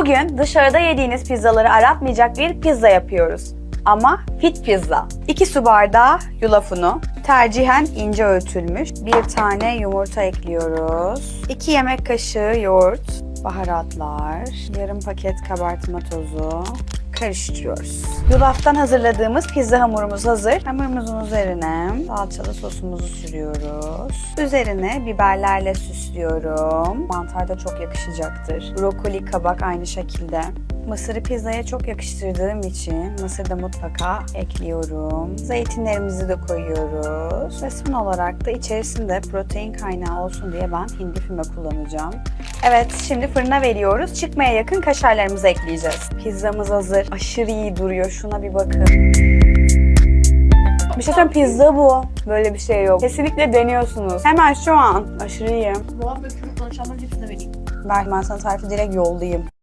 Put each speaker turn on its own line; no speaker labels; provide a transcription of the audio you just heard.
Bugün dışarıda yediğiniz pizzaları aratmayacak bir pizza yapıyoruz. Ama fit pizza. 2 su bardağı yulaf unu, tercihen ince öğütülmüş. Bir tane yumurta ekliyoruz. 2 yemek kaşığı yoğurt, baharatlar, yarım paket kabartma tozu, karıştırıyoruz. Yulaftan hazırladığımız pizza hamurumuz hazır. Hamurumuzun üzerine salçalı sosumuzu sürüyoruz. Üzerine biberlerle süslüyorum. Mantar da çok yakışacaktır. Brokoli, kabak aynı şekilde. Mısırı pizzaya çok yakıştırdığım için mısır da mutlaka ekliyorum. Zeytinlerimizi de koyuyoruz. Ve son olarak da içerisinde protein kaynağı olsun diye ben hindi füme kullanacağım. Evet şimdi fırına veriyoruz. Çıkmaya yakın kaşarlarımızı ekleyeceğiz. Pizzamız hazır. Aşırı iyi duruyor. Şuna bir bakın. Bir şey söyleyeyim pizza bu. Böyle bir şey yok. Kesinlikle deniyorsunuz. Hemen şu an. Aşırı iyi.
Muhabbet kırık konuşanların hepsine vereyim.
Ver ben sana tarifi direkt yollayayım.